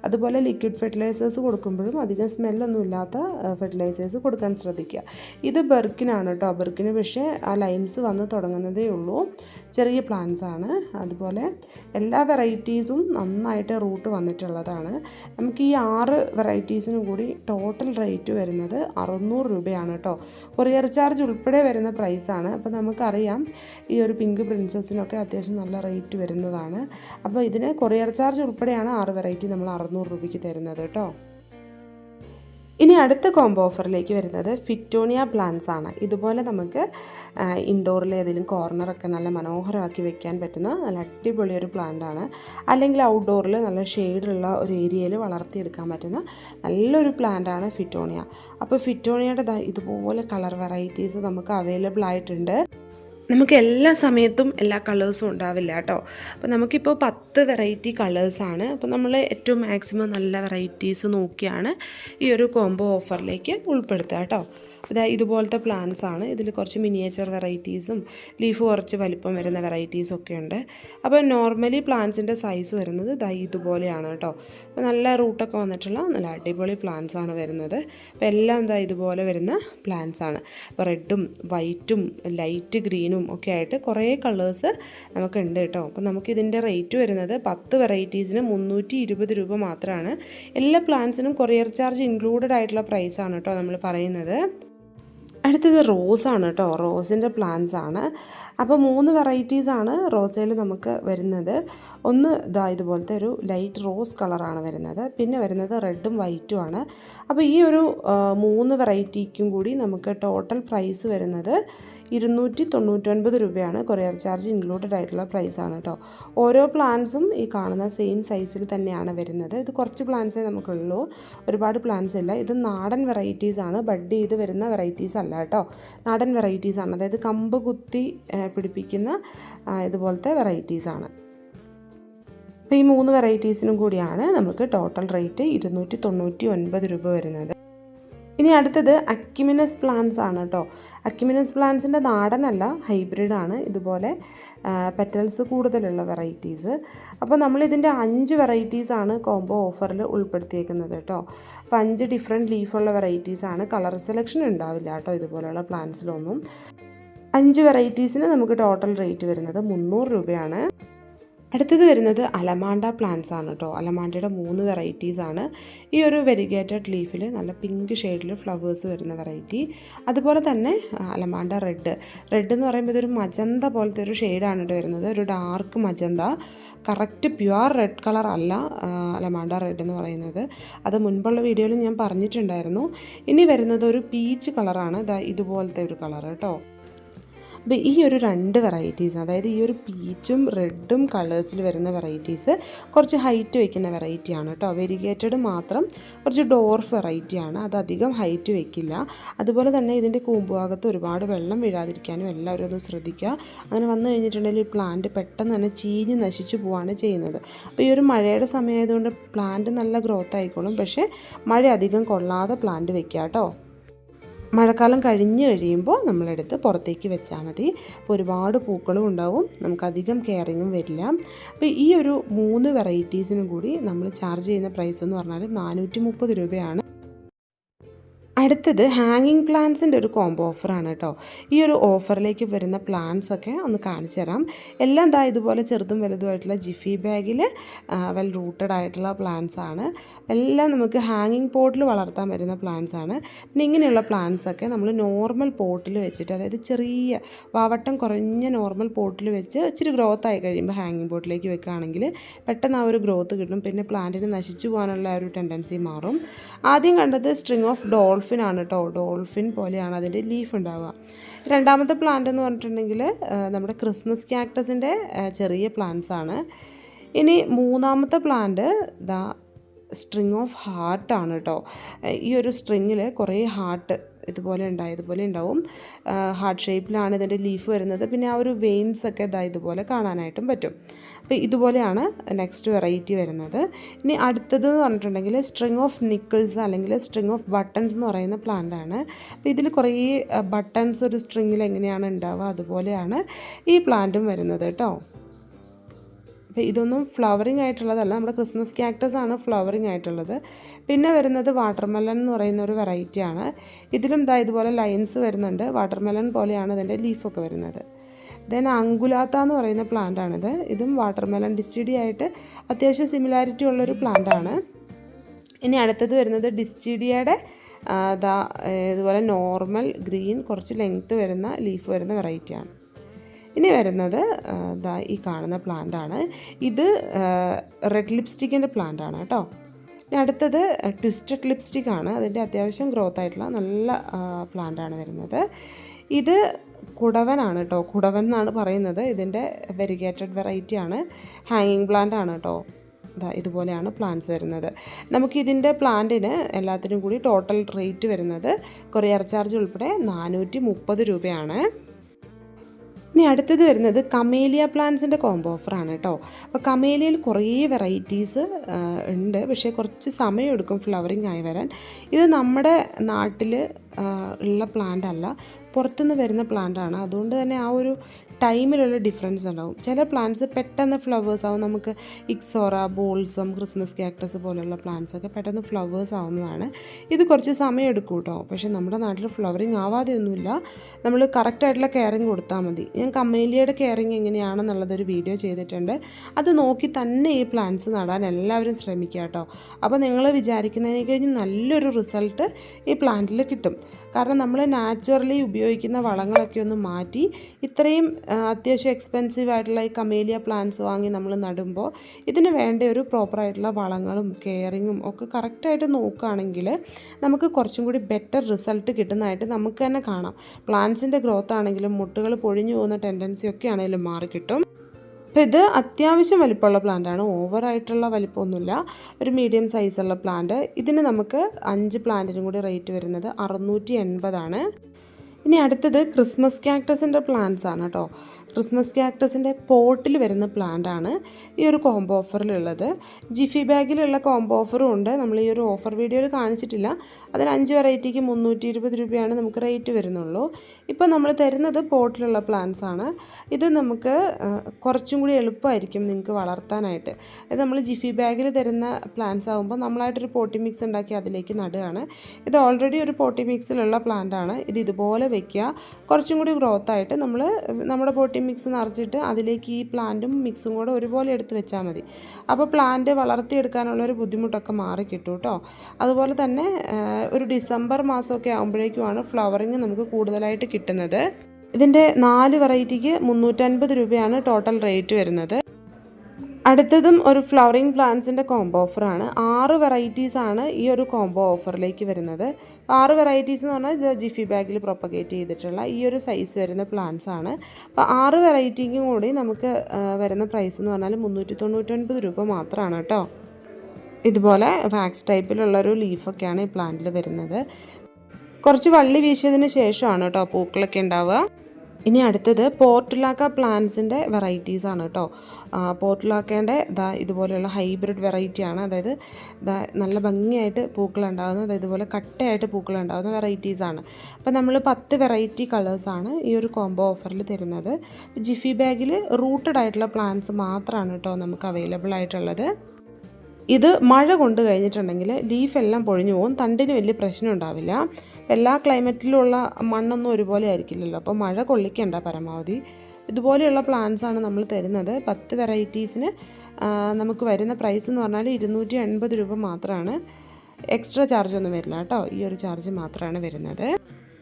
അതുപോലെ ലിക്വിഡ് ഫെർട്ടിലൈസേഴ്സ് കൊടുക്കുമ്പോഴും അധികം സ്മെല്ലൊന്നും ഇല്ലാത്ത ഫെർട്ടിലൈസേഴ്സ് കൊടുക്കാൻ ശ്രദ്ധിക്കുക. ഇത് ബെർക്കിനാണ് കേട്ടോ ബെർക്കിന് പക്ഷേ ആ ലൈൻസ് വന്ന് തുടങ്ങുന്നതേ ഉള്ളൂ. ചെറിയ പ്ലാന്റ്സ് ആണ് അതുപോലെ എല്ലാ വെറൈറ്റീസും നന്നായിട്ട് റൂട്ട് വന്നിട്ടുള്ളതാണ്. നമുക്ക് ഈ ആറ് വെറൈറ്റീസിനും കൂടി ടോട്ടൽ റേറ്റ് വരുന്നത് അറുന്നൂറ് രൂപയാണ് കേട്ടോ കൊറിയർ ചാർജ് ഉൾപ്പെടെ വരുന്ന പ്രൈസാണ് അപ്പോൾ നമുക്കറിയാം. ഈ ഒരു പിങ്ക് പ്രിൻസസിനൊക്കെ അത്യാവശ്യം നല്ല റേറ്റ് വരുന്നതാണ്. അപ്പോൾ ഇതിന് കൊറിയർ ചാർജ് ഉൾപ്പെടെയാണ് ആറ് വെറൈറ്റി നമ്മൾ അറുന്നൂറ് രൂപയ്ക്ക് തരുന്നത് കേട്ടോ. ഇനി അടുത്ത കോംബോ ഓഫറിലേക്ക് വരുന്നത് ഫിറ്റോണിയ പ്ലാന്റ്സ് ആണ്. ഇതുപോലെ നമുക്ക് ഇൻഡോറിൽ ഏതെങ്കിലും കോർണറൊക്കെ നല്ല മനോഹരമാക്കി വെക്കാൻ പറ്റുന്ന നല്ല അടിപൊളി ഒരു പ്ലാന്റ് ആണ്. അല്ലെങ്കിൽ ഔട്ട്ഡോറിൽ നല്ല ഷെയ്ഡുള്ള ഒരു ഏരിയയിൽ വളർത്തിയെടുക്കാൻ പറ്റുന്ന നല്ലൊരു പ്ലാന്റ് ആണ് ഫിറ്റോണിയ. അപ്പോൾ ഫിറ്റോണിയയുടെ ഇതുപോലെ കളർ വെറൈറ്റീസ് നമുക്ക് അവൈലബിൾ ആയിട്ടുണ്ട്. നമുക്ക് എല്ലാ സമയത്തും എല്ലാ കളേഴ്സും ഉണ്ടാവില്ല കേട്ടോ. അപ്പോൾ നമുക്കിപ്പോൾ പത്ത് വെറൈറ്റി കളേഴ്സാണ് അപ്പോൾ നമ്മൾ ഏറ്റവും മാക്സിമം നല്ല വെറൈറ്റീസ് നോക്കിയാണ് ഈ ഒരു കോംബോ ഓഫറിലേക്ക് ഉൾപ്പെടുത്തുക കേട്ടോ. ഇതാ ഇതുപോലത്തെ പ്ലാന്റ്സ് ആണ്. ഇതിൽ കുറച്ച് മിനിയേച്ചർ വെറൈറ്റീസും ലീഫ് കുറച്ച് വലിപ്പം വരുന്ന വെറൈറ്റീസും ഒക്കെ ഉണ്ട്. അപ്പോൾ നോർമലി പ്ലാന്റ്സിന്റെ സൈസ് വരുന്നത് ദാ ഇതുപോലെയാണ് കേട്ടോ. അപ്പോൾ നല്ല റൂട്ടൊക്കെ വന്നിട്ടുള്ള നല്ല അടിപൊളി പ്ലാന്റ്സ് ആണ് വരുന്നത്. അപ്പോൾ എല്ലാം ദാ ഇതുപോലെ വരുന്ന പ്ലാന്റ്സ് ആണ്. അപ്പോൾ റെഡും വൈറ്റും ലൈറ്റ് ഗ്രീനും ഒക്കെ ആയിട്ട് കുറേ കളേഴ്സ് നമുക്കുണ്ട് കേട്ടോ. അപ്പോൾ നമുക്കിതിന്റെ റേറ്റ് വരുന്നത് പത്ത് വെറൈറ്റീസിന് മുന്നൂറ്റി ഇരുപത് രൂപ മാത്രമാണ് എല്ലാ പ്ലാന്റ്സിനും കൊറിയർ ചാർജ് ഇൻക്ലൂഡഡ് ആയിട്ടുള്ള പ്രൈസാണ് കേട്ടോ നമ്മൾ പറയുന്നത്. അടുത്തത് റോസാണ് കേട്ടോ. റോസിന്റെ പ്ലാന്റ്സ് ആണ്. അപ്പോൾ മൂന്ന് വെറൈറ്റീസ് ആണ് റോസയിൽ നമുക്ക് വരുന്നത്. ഒന്ന് ഇതാ ഇതുപോലത്തെ ഒരു ലൈറ്റ് റോസ് കളറാണ് വരുന്നത്. പിന്നെ വരുന്നത് റെഡും വൈറ്റും ആണ്. അപ്പോൾ ഈ ഒരു മൂന്ന് വെറൈറ്റിക്കും കൂടി നമുക്ക് ടോട്ടൽ പ്രൈസ് വരുന്നത് ഇരുന്നൂറ്റി തൊണ്ണൂറ്റൊൻപത് രൂപയാണ് കൊറിയർ ചാർജ് ഇൻക്ലൂഡഡ് ആയിട്ടുള്ള പ്രൈസ് ആണ് കേട്ടോ ഓരോ പ്ലാൻസും ഈ കാണുന്ന സെയിം സൈസിൽ തന്നെയാണ് വരുന്നത്. ഇത് കുറച്ച് പ്ലാൻസേ നമുക്കുള്ളൂ. ഒരുപാട് പ്ലാൻസ് ഇല്ല. ഇത് നാടൻ വെറൈറ്റീസ് ആണ്. ബഡ് ചെയ്ത് വരുന്ന വെറൈറ്റീസ് അല്ല കേട്ടോ നാടൻ വെറൈറ്റീസ് ആണ്. അതായത് കമ്പ് കുത്തി പിടിപ്പിക്കുന്ന ഇതുപോലത്തെ വെറൈറ്റീസ് ആണ്. അപ്പോൾ ഈ മൂന്ന് വെറൈറ്റീസിനും കൂടിയാണ് നമുക്ക് ടോട്ടൽ റേറ്റ് ഇരുന്നൂറ്റി തൊണ്ണൂറ്റി ഒൻപത് രൂപ വരുന്നത്. ഇനി അടുത്തത് അക്യുമിനസ് പ്ലാന്റ്സ് ആണ് കേട്ടോ. അക്യുമിനസ് പ്ലാന്റ്സിന്റെ നാടനല്ല ഹൈബ്രിഡ് ആണ്. ഇതുപോലെ പെറ്റൽസ് കൂടുതലുള്ള വെറൈറ്റീസ് അപ്പോൾ നമ്മളിതിന്റെ അഞ്ച് വെറൈറ്റീസാണ് കോംബോ ഓഫറിൽ ഉൾപ്പെടുത്തിയേക്കുന്നത് കേട്ടോ. അപ്പോൾ അഞ്ച് ഡിഫറെന്റ് ലീഫുള്ള വെറൈറ്റീസാണ് കളർ സെലക്ഷൻ ഉണ്ടാവില്ല കേട്ടോ ഇതുപോലെയുള്ള പ്ലാന്റ്സിലൊന്നും അഞ്ച് വെറൈറ്റീസിന് നമുക്ക് ടോട്ടൽ റേറ്റ് വരുന്നത് മുന്നൂറ് രൂപയാണ്. അടുത്തത് വരുന്നത് അലമാണ്ട പ്ലാന്റ്സ് ആണ് കേട്ടോ അലമാണ്ടയുടെ മൂന്ന് വെറൈറ്റീസ് ആണ്. ഈ ഒരു വെരിഗേറ്റഡ് ലീഫിൽ നല്ല പിങ്ക് ഷെയ്ഡിൽ ഫ്ലവേഴ്സ് വരുന്ന വെറൈറ്റി അതുപോലെ തന്നെ അലമാണ്ട റെഡ് റെഡ് എന്ന് പറയുമ്പോൾ ഇതൊരു മജന്ത പോലത്തെ ഒരു ഷെയ്ഡാണ് ഇവിടെ വരുന്നത്. ഒരു dark magenta. Correct pure red colour അല്ല അലമാണ്ട റെഡ് എന്ന് പറയുന്നത്. അത് മുൻപുള്ള വീഡിയോയിൽ ഞാൻ പറഞ്ഞിട്ടുണ്ടായിരുന്നു. ഇനി വരുന്നത് ഒരു പീച്ച് കളറാണ് ഇതുപോലത്തെ ഒരു കളർ കേട്ടോ അപ്പോൾ ഈ ഒരു രണ്ട് വെറൈറ്റീസ് അതായത് ഈ ഒരു പീച്ചും റെഡും കളേഴ്സിൽ വരുന്ന വെറൈറ്റീസ് കുറച്ച് ഹൈറ്റ് വയ്ക്കുന്ന വെറൈറ്റിയാണ് കേട്ടോ. വെരിഗേറ്റഡ് മാത്രം കുറച്ച് ഡോർഫ് വെറൈറ്റിയാണ് അത് അധികം ഹൈറ്റ് വയ്ക്കില്ല അതുപോലെ തന്നെ ഇതിന്റെ കൂമ്പുഭാഗത്ത് ഒരുപാട് വെള്ളം വീഴാതിരിക്കാനും എല്ലാവരും ഒന്ന് ശ്രദ്ധിക്കുക. അങ്ങനെ വന്നു കഴിഞ്ഞിട്ടുണ്ടെങ്കിൽ ഈ പ്ലാന്റ് പെട്ടെന്ന് തന്നെ ചീഞ്ഞ് നശിച്ചു പോവാണ് ചെയ്യുന്നത്. അപ്പോൾ ഈ ഒരു മഴയുടെ സമയമായതുകൊണ്ട് പ്ലാന്റ് നല്ല ഗ്രോത്ത് ആയിക്കോളും. പക്ഷേ മഴ അധികം കൊള്ളാതെ പ്ലാന്റ് വെക്കുക കേട്ടോ. മഴക്കാലം കഴിഞ്ഞ് കഴിയുമ്പോൾ നമ്മളെടുത്ത് പുറത്തേക്ക് വെച്ചാൽ മതി. അപ്പോൾ ഒരുപാട് പൂക്കളും ഉണ്ടാവും. നമുക്കധികം കെയറിങ്ങും വരില്ല. അപ്പോൾ ഈ ഒരു മൂന്ന് വെറൈറ്റീസിനും കൂടി നമ്മൾ ചാർജ് ചെയ്യുന്ന പ്രൈസ് എന്ന് പറഞ്ഞാൽ നാനൂറ്റി രൂപയാണ്. അടുത്തത് ഹാങ്ങിങ് പ്ലാന്റ്സിന്റെ ഒരു കോംബോ ഓഫറാണ് കേട്ടോ ഈ ഒരു ഓഫറിലേക്ക് വരുന്ന പ്ലാന്റ്സ് ഒക്കെ ഒന്ന് കാണിച്ചു തരാം. എല്ലാം ദാ ഇതുപോലെ ചെറുതും വലുതുമായിട്ടുള്ള ജിഫി ബാഗിൽ വെൽ റൂട്ടഡ് ആയിട്ടുള്ള പ്ലാന്റ്സ് ആണ്. എല്ലാം നമുക്ക് ഹാങ്ങിങ് പോട്ടിൽ വളർത്താൻ വരുന്ന പ്ലാന്റ്സ് ആണ്. പിന്നെ ഇങ്ങനെയുള്ള പ്ലാന്റ്സ് ഒക്കെ നമ്മൾ നോർമൽ പോട്ടിൽ വെച്ചിട്ട് അതായത് ചെറിയ വാവട്ടം കുറഞ്ഞ നോർമൽ പോട്ടിൽ വെച്ച് ഇച്ചിരി ഗ്രോത്ത് ആയി കഴിയുമ്പോൾ ഹാങ്ങിങ് പോട്ടിലേക്ക് വെക്കുകയാണെങ്കിൽ പെട്ടെന്ന് ആ ഒരു ഗ്രോത്ത് കിട്ടും. പിന്നെ പ്ലാന്റിന് നശിച്ചു പോകാനുള്ള ഒരു ടെൻഡൻസി മാറും. ആദ്യം കണ്ടത് സ്ട്രിങ് ഓഫ് ഡോൾഫിൻ ആണ് കേട്ടോ ഡോൾഫിൻ പോലെയാണ് അതിന്റെ ലീഫ് ഉണ്ടാവുക. രണ്ടാമത്തെ പ്ലാന്റ് എന്ന് പറഞ്ഞിട്ടുണ്ടെങ്കിൽ നമ്മുടെ ക്രിസ്മസ് ക്യാക്ടസിന്റെ ചെറിയ പ്ലാന്റ്സ് ആണ്. ഇനി മൂന്നാമത്തെ പ്ലാന്റ് ദ സ്ട്രിങ് ഓഫ് ഹാർട്ടാണ് കേട്ടോ ഈ ഒരു സ്ട്രിങ്ങിൽ കുറേ ഹാർട്ട് ഇതുപോലെ ഉണ്ടായ ഇതുപോലെ ഉണ്ടാവും. ഹാർട്ട് ഷേപ്പിലാണ് ഇതിന്റെ ലീഫ് വരുന്നത്. പിന്നെ ആ ഒരു വെയിൻസ് ഒക്കെ ഇതാ ഇതുപോലെ കാണാനായിട്ടും പറ്റും. അപ്പോൾ ഇതുപോലെയാണ് നെക്സ്റ്റ് വെറൈറ്റി വരുന്നത്. ഇനി അടുത്തത് എന്ന് പറഞ്ഞിട്ടുണ്ടെങ്കിൽ സ്ട്രിങ് ഓഫ് നിക്കിൾസ് അല്ലെങ്കിൽ സ്ട്രിങ് ഓഫ് ബട്ടൺസ് എന്ന് പറയുന്ന പ്ലാന്റ് ആണ്. അപ്പോൾ ഇതിൽ കുറേ ബട്ടൺസ് ഒരു സ്ട്രിങ്ങിൽ എങ്ങനെയാണ് ഉണ്ടാവുക അതുപോലെയാണ് ഈ പ്ലാന്റും വരുന്നത് കേട്ടോ. അപ്പോൾ ഇതൊന്നും ഫ്ലവറിങ് ആയിട്ടുള്ളതല്ല. നമ്മുടെ ക്രിസ്മസ് ക്യാക്ടസ് ആണ് ഫ്ലവറിങ് ആയിട്ടുള്ളത്. പിന്നെ വരുന്നത് വാട്ടർമെലൺ എന്ന് പറയുന്ന ഒരു വെറൈറ്റിയാണ് ഇതിലും ഇതാ ഇതുപോലെ ലൈൻസ് വരുന്നുണ്ട്. വാട്ടർമെലൺ പോലെയാണ് ഇതിന്റെ ലീഫൊക്കെ വരുന്നത്. ദെൻ അങ്കുലാത്ത എന്ന് പറയുന്ന പ്ലാന്റ് ആണിത്. ഇതും വാട്ടർമെലൺ ഡിസ്റ്റിഡി ആയിട്ട് അത്യാവശ്യം സിമിലാരിറ്റി ഉള്ളൊരു പ്ലാന്റ് ആണ്. ഇനി അടുത്തത് വരുന്നത് ഡിസ്റ്റിഡിയയുടെ ഇതുപോലെ നോർമൽ ഗ്രീൻ കുറച്ച് ലെങ്ത്ത് വരുന്ന ലീഫ് വരുന്ന വെറൈറ്റിയാണ് ഇനി വരുന്നത് ഇതാ ഈ കാണുന്ന പ്ലാന്റ് ആണ്. ഇത് റെഡ് ലിപ്സ്റ്റിക്കിന്റെ പ്ലാന്റ് ആണ് കേട്ടോ. ഇനി അടുത്തത് ട്വിസ്റ്റഡ് ലിപ്സ്റ്റിക് ആണ്. അതിന്റെ അത്യാവശ്യം ഗ്രോത്ത് ആയിട്ടുള്ള നല്ല പ്ലാന്റ് ആണ് വരുന്നത്. ഇത് കുടവനാണ് കേട്ടോ. കുടവൻ എന്നാണ് പറയുന്നത്. ഇതിന്റെ വെരിഗേറ്റഡ് വെറൈറ്റി ആണ്. ഹാങ്ങിങ് പ്ലാന്റ് ആണ് കേട്ടോ. ഇതുപോലെയാണ് പ്ലാന്റ്സ് വരുന്നത്. നമുക്ക് ഇതിന്റെ പ്ലാന്റിന് എല്ലാത്തിനും കൂടി ടോട്ടൽ റേറ്റ് വരുന്നത് കൊറിയർ ചാർജ് ഉൾപ്പെടെ നാനൂറ്റി മുപ്പത് രൂപയാണ്. ഇനി അടുത്തത് വരുന്നത് കമേലിയ പ്ലാന്റ്സിന്റെ കോംബോ ഓഫറാണ് കേട്ടോ അപ്പോൾ കമേലിയയിൽ കുറേ വെറൈറ്റീസ് ഉണ്ട്. പക്ഷേ കുറച്ച് സമയമെടുക്കും ഫ്ലവറിങ് ആയി വരാൻ. ഇത് നമ്മുടെ നാട്ടിൽ ഉള്ള പ്ലാന്റ് അല്ല. പുറത്തുനിന്ന് വരുന്ന പ്ലാന്റാണ് അതുകൊണ്ട് തന്നെ ആ ഒരു ടൈമിലുള്ള ഡിഫറൻസ് ഉണ്ടാവും. ചില പ്ലാന്റ്സ് പെട്ടെന്ന് ഫ്ലവേഴ്സ് ആവും. നമുക്ക് ഇക്സോറ ബോൾസം ക്രിസ്മസ് ക്യാക്ടസ് പോലെയുള്ള പ്ലാന്റ്സ് ഒക്കെ പെട്ടെന്ന് ഫ്ലവേഴ്സ് ആവുന്നതാണ്. ഇത് കുറച്ച് സമയം എടുക്കും കേട്ടോ പക്ഷേ നമ്മുടെ നാട്ടിൽ ഫ്ലവറിങ് ആവാതെയൊന്നുമില്ല നമ്മൾ കറക്റ്റായിട്ടുള്ള കെയറിങ് കൊടുത്താൽ മതി. ഞാൻ കമ്മേലിയയുടെ കെയറിങ് എങ്ങനെയാണെന്നുള്ളതൊരു വീഡിയോ ചെയ്തിട്ടുണ്ട്. അത് നോക്കി തന്നെ ഈ പ്ലാന്റ്സ് നടാൻ എല്ലാവരും ശ്രമിക്കുക കേട്ടോ അപ്പോൾ നിങ്ങൾ വിചാരിക്കുന്നതിനെ കഴിഞ്ഞ് നല്ലൊരു റിസൾട്ട് ഈ പ്ലാന്റിൽ കിട്ടും. കാരണം നമ്മൾ നാച്ചുറലി ഉപയോഗിക്കുന്ന വളങ്ങളൊക്കെ ഒന്ന് മാറ്റി ഇത്രയും അത്യാവശ്യം എക്സ്പെൻസീവ് ആയിട്ടുള്ള ഈ കമേലിയ പ്ലാന്റ്സ് വാങ്ങി നമ്മൾ നടുമ്പോൾ ഇതിന് വേണ്ട ഒരു പ്രോപ്പറായിട്ടുള്ള വളങ്ങളും കെയറിങ്ങും ഒക്കെ കറക്റ്റായിട്ട് നോക്കുകയാണെങ്കിൽ നമുക്ക് കുറച്ചും കൂടി ബെറ്റർ റിസൾട്ട് കിട്ടുന്നതായിട്ട് നമുക്ക് തന്നെ കാണാം. പ്ലാന്റ്സിന്റെ ഗ്രോത്ത് ആണെങ്കിലും മുട്ടുകൾ പൊഴിഞ്ഞു പോകുന്ന ടെൻഡൻസി ഒക്കെ ആണെങ്കിലും മാറി കിട്ടും. അപ്പോൾ ഇത് അത്യാവശ്യം വലിപ്പമുള്ള പ്ലാന്റാണ് ഓവറായിട്ടുള്ള വലിപ്പമൊന്നുമില്ല. ഒരു മീഡിയം സൈസുള്ള പ്ലാന്റ് ഇതിന് നമുക്ക് അഞ്ച് പ്ലാന്റിനും കൂടി റേറ്റ് വരുന്നത് അറുന്നൂറ്റി എൺപതാണ്. ഇനി അടുത്തത് ക്രിസ്മസ് ക്യാക്ടസിന്റെ പ്ലാന്റ്സ് ആണ് കേട്ടോ. ക്രിസ്മസ് ക്യാക്ടസിന്റെ പോട്ടിൽ വരുന്ന പ്ലാന്റ് ആണ് ഈ ഒരു കോംബോ ഓഫറിലുള്ളത്. ജിഫി ബാഗിലുള്ള കോംബോ ഓഫറും ഉണ്ട്. നമ്മൾ ഈ ഒരു ഓഫർ വീഡിയോയിൽ കാണിച്ചിട്ടില്ല. അതിന് അഞ്ച് വെറൈറ്റിക്ക് മുന്നൂറ്റി ഇരുപത് രൂപയാണ് നമുക്ക് റേറ്റ് വരുന്നുള്ളൂ. ഇപ്പോൾ നമ്മൾ തരുന്നത് പോട്ടിലുള്ള പ്ലാന്റ്സ് ആണ്. ഇത് നമുക്ക് കുറച്ചും കൂടി എളുപ്പമായിരിക്കും നിങ്ങൾക്ക് വളർത്താനായിട്ട്. ഇത് നമ്മൾ ജിഫി ബാഗിൽ തരുന്ന പ്ലാന്റ്സ് ആകുമ്പോൾ നമ്മളായിട്ടൊരു പോട്ടി മിക്സ് ഉണ്ടാക്കി അതിലേക്ക് നടുകയാണ്. ഇത് ഓൾറെഡി ഒരു പോട്ടി മിക്സിലുള്ള പ്ലാന്റ് ആണ് ഇത് ഇതുപോലെ വയ്ക്കുക കുറച്ചും കൂടി ഗ്രോത്ത് ആയിട്ട് നമ്മൾ നമ്മുടെ പോട്ടി മിക്സ് നിറച്ചിട്ട് അതിലേക്ക് ഈ പ്ലാന്റും മിക്സും കൂടെ ഒരുപോലെ എടുത്ത് വെച്ചാൽ മതി. അപ്പോൾ പ്ലാന്റ് വളർത്തിയെടുക്കാനുള്ള ഒരു ബുദ്ധിമുട്ടൊക്കെ മാറി കിട്ടും കേട്ടോ അതുപോലെ തന്നെ ഒരു ഡിസംബർ മാസമൊക്കെ ആകുമ്പോഴേക്കുമാണ് ഫ്ലവറിങ് നമുക്ക് കൂടുതലായിട്ട് കിട്ടുന്നത്. ഇതിന്റെ നാല് വെറൈറ്റിക്ക് മുന്നൂറ്റൻപത് രൂപയാണ് ടോട്ടൽ റേറ്റ് വരുന്നത്. അടുത്തതും ഒരു ഫ്ലവറിങ് പ്ലാന്റ്സിന്റെ കോംബോ ഓഫറാണ് ആറ് വെറൈറ്റീസാണ് ഈ ഒരു കോംബോ ഓഫറിലേക്ക് വരുന്നത്. ആറ് വെറൈറ്റീസ് എന്ന് പറഞ്ഞാൽ ഇത് ജിഫി ബാഗിൽ പ്രൊപ്പഗേറ്റ് ചെയ്തിട്ടുള്ള ഈ ഒരു സൈസ് വരുന്ന പ്ലാന്റ്സ് ആണ്. അപ്പോൾ ആറ് വെറൈറ്റിക്കും കൂടി നമുക്ക് വരുന്ന പ്രൈസ് എന്ന് പറഞ്ഞാൽ മുന്നൂറ്റി തൊണ്ണൂറ്റൊൻപത് രൂപ മാത്രമാണ് കേട്ടോ. ഇതുപോലെ വാക്സ് ടൈപ്പിലുള്ളൊരു ലീഫൊക്കെയാണ് ഈ പ്ലാന്റിൽ വരുന്നത്. കുറച്ച് വള്ളി വീശിയതിന് ശേഷമാണ് കേട്ടോ പൂക്കളൊക്കെ ഉണ്ടാവുക. ഇനി അടുത്തത് പോർട്ടുലാക്ക പ്ലാന്റ്സിന്റെ വെറൈറ്റീസ് ആണ് കേട്ടോ. പോർട്ടുലാക്കേന്റെ ഇതാ ഇതുപോലെയുള്ള ഹൈബ്രിഡ് വെറൈറ്റിയാണ് അതായത് നല്ല ഭംഗിയായിട്ട് പൂക്കളുണ്ടാകുന്ന അതായത് ഇതുപോലെ കട്ടയായിട്ട് പൂക്കളുണ്ടാകുന്ന വെറൈറ്റീസാണ് അപ്പോൾ നമ്മൾ പത്ത് വെറൈറ്റി കളേഴ്സാണ് ഈ ഒരു കോംബോ ഓഫറിൽ തരുന്നത്. ജിഫി ബാഗിൽ റൂട്ടഡ് ആയിട്ടുള്ള പ്ലാന്റ്സ് മാത്രമാണ് കേട്ടോ നമുക്ക് അവൈലബിൾ ആയിട്ടുള്ളത്. ഇത് മഴ കൊണ്ടു കഴിഞ്ഞിട്ടുണ്ടെങ്കിൽ ലീഫെല്ലാം പൊഴിഞ്ഞു പോകും. തണ്ടിന് വലിയ പ്രശ്നം ഉണ്ടാവില്ല. എല്ലാ ക്ലൈമറ്റിലുള്ള മണ്ണൊന്നും ഒരുപോലെ ആയിരിക്കില്ലല്ലോ. അപ്പോൾ മഴ കൊള്ളിക്കണ്ട പരമാവധി. ഇതുപോലെയുള്ള പ്ലാന്റ്സ് ആണ് നമ്മൾ തരുന്നത്. പത്ത് വെറൈറ്റീസിന് നമുക്ക് വരുന്ന പ്രൈസ് എന്ന് പറഞ്ഞാൽ ഇരുന്നൂറ്റി എൺപത് രൂപ മാത്രമാണ് എക്സ്ട്രാ ചാർജ് ഒന്നും വരില്ല കേട്ടോ. ഈ ഒരു ചാർജ് മാത്രമാണ് വരുന്നത്.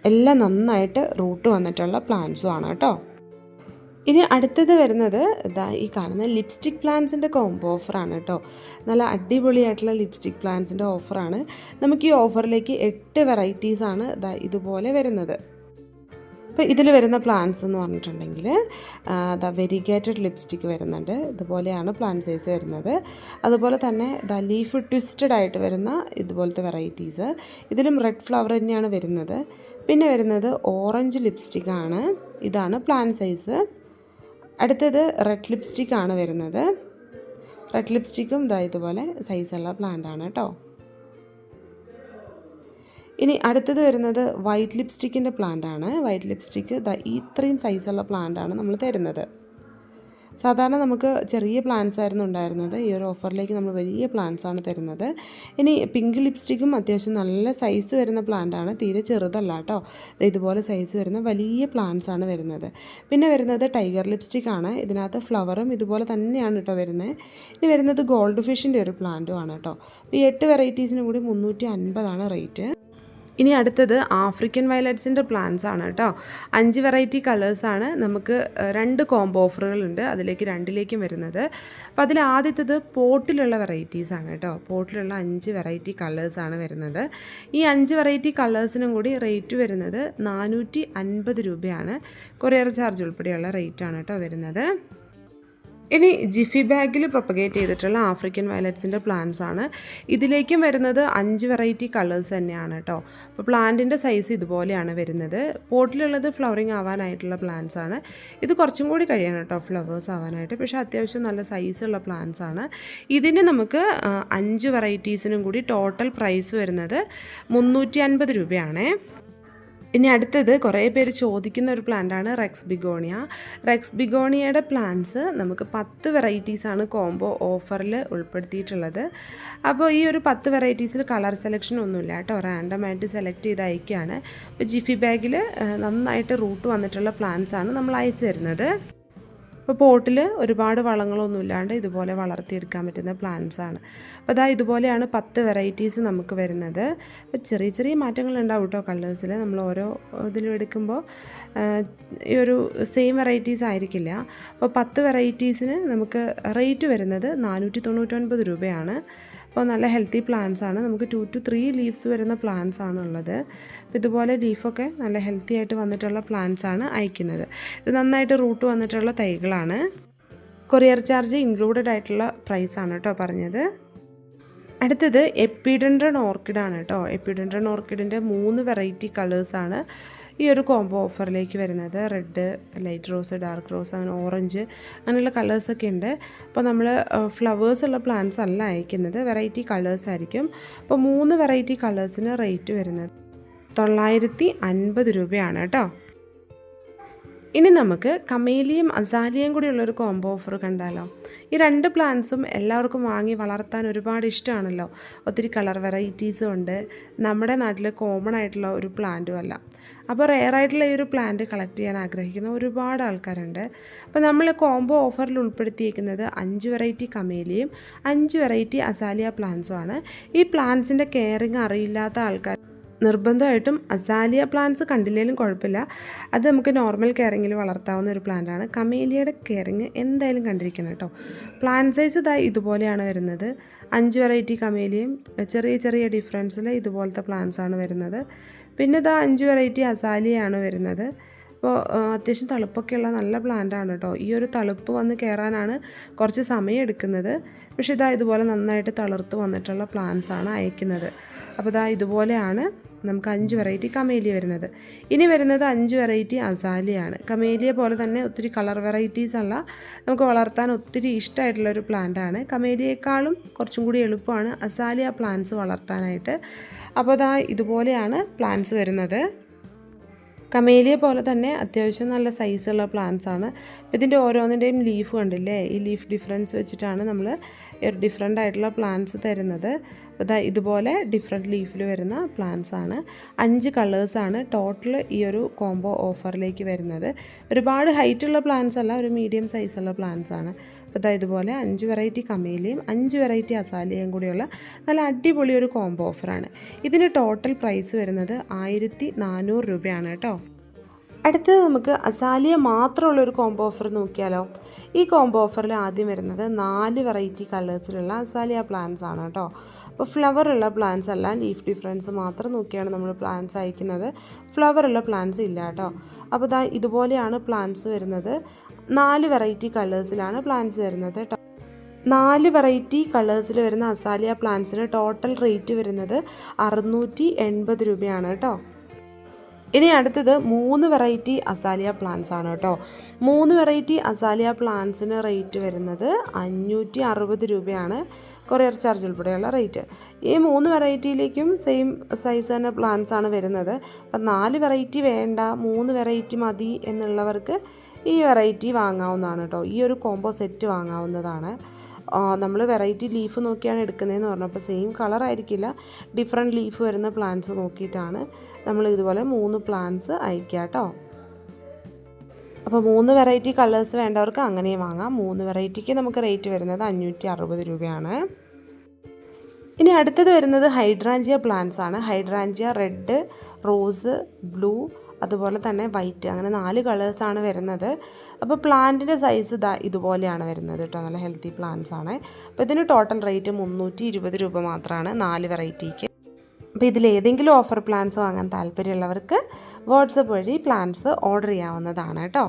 എല്ലാം നന്നായിട്ട് റൂട്ട് വന്നിട്ടുള്ള പ്ലാന്റ്സും ആണ് കേട്ടോ. ഇനി അടുത്തത് വരുന്നത് ഇതാ ഈ കാണുന്ന ലിപ്സ്റ്റിക് പ്ലാൻസിന്റെ കോംബോ ഓഫറാണ് കേട്ടോ. നല്ല അടിപൊളിയായിട്ടുള്ള ലിപ്സ്റ്റിക് പ്ലാൻസിന്റെ ഓഫറാണ് നമുക്ക് ഈ ഓഫറിലേക്ക് എട്ട് വെറൈറ്റീസാണ് ഇതാ ഇതുപോലെ വരുന്നത്. അപ്പോൾ ഇതിൽ വരുന്ന പ്ലാൻസ് എന്ന് പറഞ്ഞിട്ടുണ്ടെങ്കിൽ ദ വെരിഗേറ്റഡ് ലിപ്സ്റ്റിക് വരുന്നുണ്ട്. ഇതുപോലെയാണ് പ്ലാൻ സൈസ് വരുന്നത്. അതുപോലെ തന്നെ ദ ലീഫ് ട്വിസ്റ്റഡ് ആയിട്ട് വരുന്ന ഇതുപോലത്തെ വെറൈറ്റീസ് ഇതിലും റെഡ് ഫ്ലവർ തന്നെയാണ് വരുന്നത്. പിന്നെ വരുന്നത് ഓറഞ്ച് ലിപ്സ്റ്റിക്കാണ് ഇതാണ് പ്ലാൻ സൈസ് അടുത്തത് റെഡ് ലിപ്സ്റ്റിക് ആണ് വരുന്നത്. റെഡ് ലിപ്സ്റ്റിക്കും ഇതാ ഇതുപോലെ സൈസുള്ള ആണ് കേട്ടോ. ഇനി അടുത്തത് വരുന്നത് വൈറ്റ് ലിപ്സ്റ്റിക്കിന്റെ പ്ലാന്റ് ആണ്. വൈറ്റ് ലിപ്സ്റ്റിക്ക് ഇത്രയും സൈസുള്ള പ്ലാന്റ് ആണ് നമ്മൾ തരുന്നത്. സാധാരണ നമുക്ക് ചെറിയ പ്ലാന്റ്സ് ആയിരുന്നു ഉണ്ടായിരുന്നത്. ഈ ഒരു ഓഫറിലേക്ക് നമ്മൾ വലിയ പ്ലാന്റ്സ് ആണ് തരുന്നത്. ഇനി പിങ്ക് ലിപ്സ്റ്റിക്കും അത്യാവശ്യം നല്ല സൈസ് വരുന്ന പ്ലാന്റ് ആണ്. തീരെ ചെറുതല്ല കേട്ടോ. ഇതുപോലെ സൈസ് വരുന്ന വലിയ പ്ലാന്റ്സ് ആണ് വരുന്നത്. പിന്നെ വരുന്നത് ടൈഗർ ലിപ്സ്റ്റിക് ആണ്. ഇതിനകത്ത് ഫ്ലവറും ഇതുപോലെ തന്നെയാണ് കേട്ടോ വരുന്നത്. ഇനി വരുന്നത് ഗോൾഡ് ഫിഷിന്റെ ഒരു പ്ലാന്റും ആണ് കേട്ടോ. ഈ എട്ട് വെറൈറ്റീസിനും കൂടി മുന്നൂറ്റി അൻപതാണ് റേറ്റ് ഇനി അടുത്തത് ആഫ്രിക്കൻ വയലറ്റ്സിന്റെ പ്ലാന്റ്സ് ആണ് കേട്ടോ. അഞ്ച് വെറൈറ്റി കളേഴ്സാണ് നമുക്ക് രണ്ട് കോംബോ ഓഫറുകളുണ്ട് അതിലേക്ക് രണ്ടിലേക്കും വരുന്നത്. അപ്പോൾ അതിൽ ആദ്യത്തത് പോട്ടിലുള്ള വെറൈറ്റീസ് ആണ് കേട്ടോ. പോട്ടിലുള്ള അഞ്ച് വെറൈറ്റി കളേഴ്സാണ് വരുന്നത്. ഈ അഞ്ച് വെറൈറ്റി കളേഴ്സിനും കൂടി റേറ്റ് വരുന്നത് നാനൂറ്റി അൻപത് രൂപയാണ്. കൊറിയർ ചാർജ് ഉൾപ്പെടെയുള്ള റേറ്റാണ് കേട്ടോ വരുന്നത്. ഇനി ജിഫി ബാഗിൽ പ്രൊപ്പഗേറ്റ് ചെയ്തിട്ടുള്ള ആഫ്രിക്കൻ വയലറ്റ്സിന്റെ പ്ലാന്റ്സ് ആണ്. ഇതിലേക്കും വരുന്നത് അഞ്ച് വെറൈറ്റി കളേഴ്സ് തന്നെയാണ് കേട്ടോ അപ്പോൾ പ്ലാന്റിന്റെ സൈസ് ഇതുപോലെയാണ് വരുന്നത്. പോട്ടിലുള്ളത് ഫ്ലവറിങ് ആവാനായിട്ടുള്ള പ്ലാന്റ്സ് ആണ്. ഇത് കുറച്ചും കൂടി കഴിയണം കേട്ടോ ഫ്ലവേഴ്സ് ആവാനായിട്ട്. പക്ഷേ അത്യാവശ്യം നല്ല സൈസുള്ള പ്ലാന്റ്സ് ആണ്. ഇതിന് നമുക്ക് അഞ്ച് വെറൈറ്റീസിനും കൂടി ടോട്ടൽ പ്രൈസ് വരുന്നത് മുന്നൂറ്റി അൻപത് രൂപയാണേ. ഇനി അടുത്തത് കുറേ പേര് ചോദിക്കുന്ന ഒരു പ്ലാന്റാണ് റെക്സ് ബിഗോണിയ റെക്സ് ബിഗോണിയയുടെ പ്ലാന്റ്സ് നമുക്ക് പത്ത് വെറൈറ്റീസാണ് കോംബോ ഓഫറിൽ ഉൾപ്പെടുത്തിയിട്ടുള്ളത്. അപ്പോൾ ഈ ഒരു പത്ത് വെറൈറ്റീസിൽ കളർ സെലക്ഷൻ ഒന്നുമില്ല കേട്ടോ. റാൻഡമായിട്ട് സെലക്ട് ചെയ്ത് അയക്കുകയാണ്. ഇപ്പോൾ ജിഫി ബാഗിൽ നന്നായിട്ട് റൂട്ട് വന്നിട്ടുള്ള പ്ലാന്റ്സാണ് നമ്മൾ അയച്ചു തരുന്നത്. ഇപ്പോൾ പോട്ടിൽ ഒരുപാട് വളങ്ങളൊന്നും ഇല്ലാണ്ട് ഇതുപോലെ വളർത്തിയെടുക്കാൻ പറ്റുന്ന പ്ലാന്റ്സ് ആണ്. അപ്പോൾ അതാ ഇതുപോലെയാണ് പത്ത് വെറൈറ്റീസ് നമുക്ക് വരുന്നത്. അപ്പോൾ ചെറിയ ചെറിയ മാറ്റങ്ങൾ ഉണ്ടാവും കേട്ടോ കളേഴ്സിൽ നമ്മൾ ഓരോ ഇതിലും എടുക്കുമ്പോൾ ഈ ഒരു സെയിം വെറൈറ്റീസ് ആയിരിക്കില്ല. അപ്പോൾ പത്ത് വെറൈറ്റീസിന് നമുക്ക് റേറ്റ് വരുന്നത് നാനൂറ്റി തൊണ്ണൂറ്റൊൻപത് രൂപയാണ്. അപ്പോൾ നല്ല ഹെൽത്തി പ്ലാന്റ്സ് ആണ്. നമുക്ക് ടു ടു ത്രീ ലീവ്സ് വരുന്ന പ്ലാന്റ്സ് ആണ് ഉള്ളത് ഇതുപോലെ ലീഫൊക്കെ നല്ല ഹെൽത്തി ആയിട്ട് വന്നിട്ടുള്ള പ്ലാന്റ്സ് ആണ് അയക്കുന്നത്. ഇത് നന്നായിട്ട് റൂട്ട് വന്നിട്ടുള്ള തൈകളാണ്. കൊറിയർ ചാർജ് ഇൻക്ലൂഡഡ് ആയിട്ടുള്ള പ്രൈസ് ആണ് കേട്ടോ പറഞ്ഞത്. അടുത്തത് എപ്പിഡൻഡ്രൺ ഓർക്കിഡാണ് കേട്ടോ. എപ്പിഡൻഡ്രൺ ഓർക്കിഡിന്റെ മൂന്ന് വെറൈറ്റി കളേഴ്സാണ് ഈ ഒരു കോംബോ ഓഫറിലേക്ക് വരുന്നത്. Red light rose dark rose അങ്ങനെ ഓറഞ്ച് അങ്ങനെയുള്ള കളേഴ്സൊക്കെ ഉണ്ട്. അപ്പോൾ നമ്മൾ ഫ്ലവേഴ്സ് ഉള്ള പ്ലാന്റ്സ് അല്ല അയക്കുന്നത്. വെറൈറ്റി കളേഴ്സ് ആയിരിക്കും. അപ്പോൾ മൂന്ന് വെറൈറ്റി കളേഴ്സിന് റേറ്റ് വരുന്നത് തൊള്ളായിരത്തി അൻപത് രൂപയാണ് കേട്ടോ. ഇനി നമുക്ക് കമേലിയും അസാലിയും കൂടിയുള്ളൊരു കോംബോ ഓഫർ കണ്ടാലോ. ഈ രണ്ട് പ്ലാന്റ്സും എല്ലാവർക്കും വാങ്ങി വളർത്താൻ ഒരുപാട് ഇഷ്ടമാണല്ലോ. ഒത്തിരി കളർ വെറൈറ്റീസും ഉണ്ട്. നമ്മുടെ നാട്ടിൽ കോമൺ ആയിട്ടുള്ള ഒരു പ്ലാന്റും അല്ല. അപ്പോൾ റെയർ ആയിട്ടുള്ള ഈ ഒരു പ്ലാന്റ് കളക്ട് ചെയ്യാൻ ആഗ്രഹിക്കുന്ന ഒരുപാട് ആൾക്കാരുണ്ട്. അപ്പോൾ നമ്മൾ കോംബോ ഓഫറിൽ ഉൾപ്പെടുത്തിയിരിക്കുന്നത് അഞ്ച് വെറൈറ്റി കമേലിയും അഞ്ച് വെറൈറ്റി അസാലിയ പ്ലാന്റ്സുമാണ് ഈ പ്ലാന്റ്സിന്റെ കെയറിങ് അറിയില്ലാത്ത ആൾക്കാർ നിർബന്ധമായിട്ടും അസാലിയ പ്ലാന്റ്സ് കണ്ടില്ലെങ്കിലും കുഴപ്പമില്ല. അത് നമുക്ക് നോർമൽ കെയറിങ്ങിൽ വളർത്താവുന്ന ഒരു പ്ലാന്റാണ് കമേലിയയുടെ കെയറിങ് എന്തായാലും കണ്ടിരിക്കണം കേട്ടോ. പ്ലാന്റ് സൈസ് ഇതാ ഇതുപോലെയാണ് വരുന്നത്. അഞ്ച് വെറൈറ്റി കമേലിയും ചെറിയ ചെറിയ ഡിഫറൻസിൽ ഇതുപോലത്തെ പ്ലാന്റ്സ് ആണ് വരുന്നത്. പിന്നെ ഇതാ അഞ്ച് വെറൈറ്റി അസാലിയാണ് വരുന്നത്. അപ്പോൾ അത്യാവശ്യം തളുപ്പൊക്കെയുള്ള നല്ല പ്ലാന്റാണ് കേട്ടോ ഈ ഒരു തളുപ്പ് വന്ന് കയറാനാണ് കുറച്ച് സമയം എടുക്കുന്നത്. പക്ഷേ ഇതാ ഇതുപോലെ നന്നായിട്ട് തളിർത്ത് വന്നിട്ടുള്ള പ്ലാന്റ്സാണ് അയക്കുന്നത്. അപ്പോൾ ഇതാ ഇതുപോലെയാണ്. നമുക്ക് അഞ്ച് വെറൈറ്റി കമേലിയ വരുന്നത്. ഇനി വരുന്നത് അഞ്ച് വെറൈറ്റി അസാലിയാണ് കമേലിയ പോലെ തന്നെ ഒത്തിരി കളർ വെറൈറ്റീസ് ഉള്ള നമുക്ക് വളർത്താൻ ഒത്തിരി ഇഷ്ടമായിട്ടുള്ള ഒരു പ്ലാന്റ് ആണ്. കമേലിയേക്കാളും കുറച്ചും കൂടി എളുപ്പമാണ് അസാലിയ പ്ലാന്റ്സ് വളർത്താനായിട്ട്. അപ്പോൾ അതാ ഇതുപോലെയാണ് പ്ലാന്റ്സ് വരുന്നത്. കമേലിയ പോലെ തന്നെ അത്യാവശ്യം നല്ല സൈസുള്ള പ്ലാന്റ്സ് ആണ്. ഇതിന്റെ ഓരോന്നിന്റെയും ലീഫ് കണ്ടില്ലേ? ഈ ലീഫ് ഡിഫറൻസ് വെച്ചിട്ടാണ് നമ്മൾ ഡിഫറെന്റ് ആയിട്ടുള്ള പ്ലാന്റ്സ് തരുന്നത്. അതാ ഇതുപോലെ ഡിഫറെന്റ് ലീഫിൽ വരുന്ന പ്ലാന്റ്സ് ആണ്. അഞ്ച് കളേഴ്സാണ് ടോട്ടൽ ഈ ഒരു കോംബോ ഓഫറിലേക്ക് വരുന്നത്. ഒരുപാട് ഹൈറ്റുള്ള പ്ലാന്റ്സ് അല്ല ഒരു മീഡിയം സൈസുള്ള പ്ലാന്റ്സ് ആണ്. അപ്പോൾ ഇതാ ഇതുപോലെ അഞ്ച് വെറൈറ്റി കമേലിയും അഞ്ച് വെറൈറ്റി അസാലിയയും കൂടിയുള്ള നല്ല അടിപൊളി ഒരു കോംബോ ഓഫറാണ് ഇതിന് ടോട്ടൽ പ്രൈസ് വരുന്നത് ആയിരത്തി നാനൂറ് രൂപയാണ് കേട്ടോ. അടുത്തത് നമുക്ക് അസാലിയ മാത്രമുള്ള ഒരു കോംബോ ഓഫർ നോക്കിയാലോ. ഈ കോംബോ ഓഫറിൽ ആദ്യം വരുന്നത് നാല് വെറൈറ്റി കളേഴ്സിലുള്ള അസാലിയ പ്ലാന്റ്സ് ആണ് കേട്ടോ. അപ്പോൾ ഫ്ലവർ ഉള്ള പ്ലാന്റ്സ് അല്ല ലീഫ് ഡിഫറൻസ് മാത്രം നോക്കിയാണ് നമ്മൾ പ്ലാന്റ്സ് അയക്കുന്നത്. ഫ്ലവർ ഉള്ള പ്ലാന്റ്സ് ഇല്ല കേട്ടോ. അപ്പോൾ ഇതാ ഇതുപോലെയാണ് പ്ലാന്റ്സ് വരുന്നത്. നാല് വെറൈറ്റി കളേഴ്സിലാണ് പ്ലാന്റ്സ് വരുന്നത് കേട്ടോ. നാല് വെറൈറ്റി കളേഴ്സിൽ വരുന്ന അസാലിയ പ്ലാന്റ്സിന് ടോട്ടൽ റേറ്റ് വരുന്നത് അറുന്നൂറ്റി എൺപത് രൂപയാണ് കേട്ടോ. ഇനി അടുത്തത് മൂന്ന് വെറൈറ്റി അസാലിയ പ്ലാന്റ്സ് ആണ് കേട്ടോ. മൂന്ന് വെറൈറ്റി അസാലിയ പ്ലാന്റ്സിന് റേറ്റ് വരുന്നത് അഞ്ഞൂറ്റി അറുപത് രൂപയാണ്. കൊറിയർ ചാർജ് ഉൾപ്പെടെയുള്ള റേറ്റ് ഈ മൂന്ന് വെറൈറ്റിയിലേക്കും സെയിം സൈസ് തന്നെ പ്ലാന്റ്സ് ആണ് വരുന്നത്. അപ്പം നാല് വെറൈറ്റി വേണ്ട മൂന്ന് വെറൈറ്റി മതി എന്നുള്ളവർക്ക് ഈ വെറൈറ്റി വാങ്ങാവുന്നതാണ് കേട്ടോ. ഈ ഒരു കോംബോ സെറ്റ് വാങ്ങാവുന്നതാണ്. നമ്മൾ വെറൈറ്റി ലീഫ് നോക്കിയാണ് എടുക്കുന്നതെന്ന് പറഞ്ഞപ്പോൾ സെയിം കളർ ആയിരിക്കില്ല. ഡിഫറെന്റ് ലീഫ് വരുന്ന പ്ലാന്റ്സ് നോക്കിയിട്ടാണ് നമ്മൾ ഇതുപോലെ മൂന്ന് പ്ലാന്റ്സ് അയക്കുക കേട്ടോ അപ്പോൾ മൂന്ന് വെറൈറ്റി കളേഴ്സ് വേണ്ടവർക്ക് അങ്ങനെയും വാങ്ങാം. മൂന്ന് വെറൈറ്റിക്ക് നമുക്ക് റേറ്റ് വരുന്നത് അഞ്ഞൂറ്റി അറുപത് രൂപയാണ്. ഇനി അടുത്തത് വരുന്നത് ഹൈഡ്രാഞ്ചിയ പ്ലാന്റ്സ് ആണ്. ഹൈഡ്രാഞ്ചിയ റെഡ് റോസ് ബ്ലൂ അതുപോലെ തന്നെ വൈറ്റ് അങ്ങനെ നാല് കളേഴ്സാണ് വരുന്നത്. അപ്പോൾ പ്ലാന്റിന്റെ സൈസ് ഇതാ ഇതുപോലെയാണ് വരുന്നത് കേട്ടോ നല്ല ഹെൽത്തി പ്ലാന്റ്സ് ആണ്. അപ്പോൾ ഇതിന് ടോട്ടൽ റേറ്റ് മുന്നൂറ്റി ഇരുപത് രൂപ മാത്രമാണ് നാല് വെറൈറ്റിക്ക് അപ്പോൾ ഇതിൽ ഏതെങ്കിലും ഓഫർ പ്ലാൻസ് വാങ്ങാൻ താല്പര്യമുള്ളവർക്ക് വാട്സപ്പ് വഴി പ്ലാൻസ് ഓർഡർ ചെയ്യാവുന്നതാണ് കേട്ടോ